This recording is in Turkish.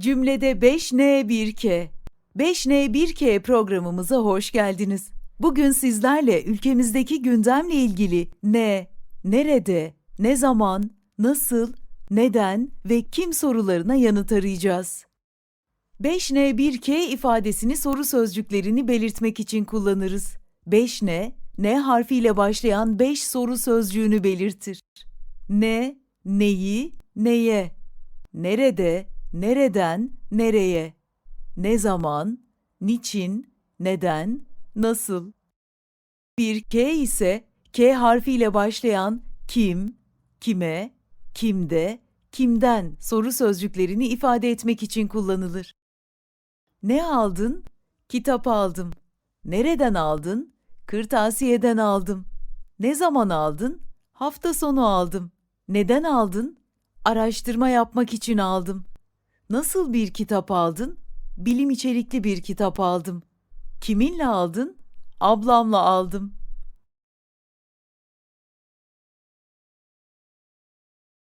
Cümlede 5N1K. 5N1K programımıza hoş geldiniz. Bugün sizlerle ülkemizdeki gündemle ilgili ne, nerede, ne zaman, nasıl, neden ve kim sorularına yanıt arayacağız. 5N1K ifadesini soru sözcüklerini belirtmek için kullanırız. 5N, N harfiyle başlayan 5 soru sözcüğünü belirtir. Ne, neyi, neye, nerede, nereden, nereye, ne zaman, niçin, neden, nasıl. Bir K ise K harfiyle başlayan kim, kime, kimde, kimden soru sözcüklerini ifade etmek için kullanılır. Ne aldın? Kitap aldım. Nereden aldın? Kırtasiyeden aldım. Ne zaman aldın? Hafta sonu aldım. Neden aldın? Araştırma yapmak için aldım. Nasıl bir kitap aldın? Bilim içerikli bir kitap aldım. Kiminle aldın? Ablamla aldım.